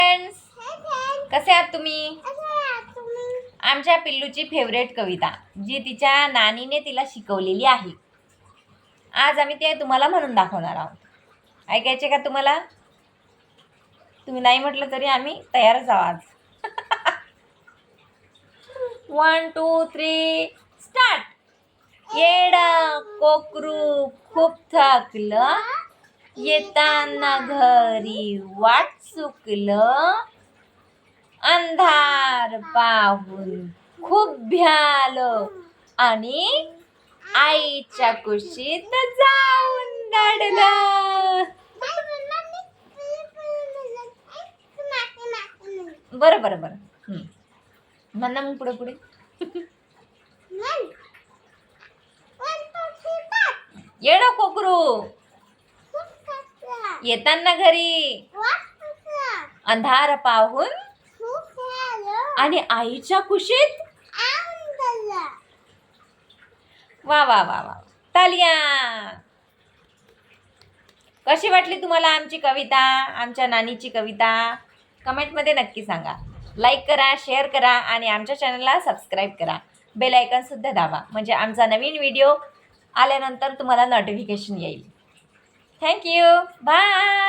Friends कसे आहात तुम्ही? आमच्या पिल्लूची फेवरेट कविता जी तिच्या नानीने तिला शिकवलेली आहे. आज आम्ही ते तुम्हाला म्हणून दाखवणार आहोत. ऐकायचे का तुम्हाला? तुम्ही नाही म्हटलं तरी आम्ही तयारच आहोत आज. वन टू थ्री स्टार्ट येड कोकरू खूप थकलं. येताना घरी वाट चुकलं अंधार पाहून खूप भ्यालं आणि आईच्या कुशीत जाऊन दडलं. बरं बरं बरं. म्हण मग पुढे पुढे. येडं कोकरू. येताना घरी. अंधार पाहून. आणि आईच्या कुशीत. वा वा वा वा. तालिया. कशी वाटली तुम्हाला आमची कविता आमच्या नानीची कविता? कमेंटमध्ये नक्की सांगा. लाईक करा शेअर करा आणि आमच्या चॅनलला सबस्क्राईब करा. बेल आयकॉनसुद्धा दाबा. म्हणजे आमचा नवीन व्हिडिओ आल्यानंतर तुम्हाला नोटिफिकेशन येईल. Thank you. Bye.